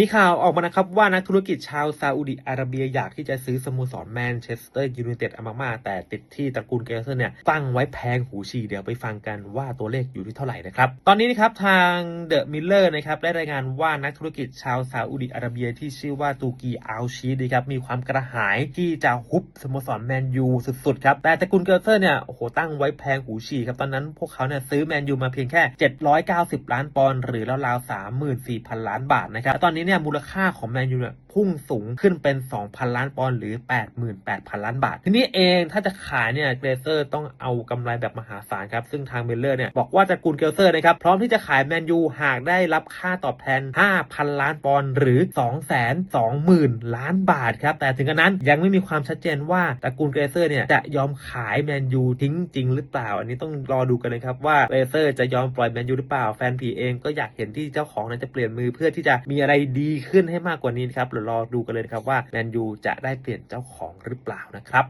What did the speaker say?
มีข่าวออกมานะครับว่านักธุรกิจชาวซาอุดิอาระเบียอยากที่จะซื้อสโมสรแมนเชสเตอร์ยูไนเต็ดอามากๆแต่ติดที่ตระกูลเกลเซอร์เนี่ยตั้งไว้แพงหูฉี่เดี๋ยวไปฟังกันว่าตัวเลขอยู่ที่เท่าไหร่นะครับ ตอนนี้นะครับทางเดอะมิลเลอร์นะครับได้รายงานว่านักธุรกิจชาวซาอุดิอาระเบียที่ชื่อว่าตูกีอัลชีดนะครับมีความกระหายที่จะฮุบสโมสรแมนยูสุดๆครับแต่ตระกูลเกลเซอร์เนี่ยโอ้โหตั้งไว้แพงหูฉี่ครับตอนนั้นพวกเขาเนี่ยซื้อแมนยูมาเพียงแค่ 790 ล้านปอนด์หรือราวๆ34,000 ล้านบาทนะครับตอนนี้เนี่ยมูลค่าของแมนยูเนี่ย พุ่งสูงขึ้นเป็น 2,000 ล้านปอนด์หรือ 88,000 ล้านบาท ทีนี้เองถ้าจะขายเนี่ยเกรเซอร์ต้องเอากำไรแบบมหาศาลครับ ซึ่งทางเมลเลอร์เนี่ยบอกว่าตระกูลเกลเซอร์นะครับ พร้อมที่จะขายแมนยูหากได้รับค่าตอบแทน 5,000 ล้านปอนด์หรือ 220,000 ล้านบาทครับ แต่ถึงกระนั้นยังไม่มีความชัดเจนว่าตระกูลเกรเซอร์เนี่ยจะยอมขายแมนยูทิ้งจริงหรือเปล่า อันนี้ต้องรอดูกันนะครับว่าเกรเซอร์จะยอมปล่อยแมนยูหรือเปล่าแฟนผีเองก็อยากเห็นที่เจ้าของนั้นจะเปลี่ยนมือเพื่อที่จะมีอะไรดีขึ้นให้มากกว่านี้ครับเดี๋ยวรอดูกันเลยนะครับว่าแมนยูจะได้เปลี่ยนเจ้าของหรือเปล่านะครับ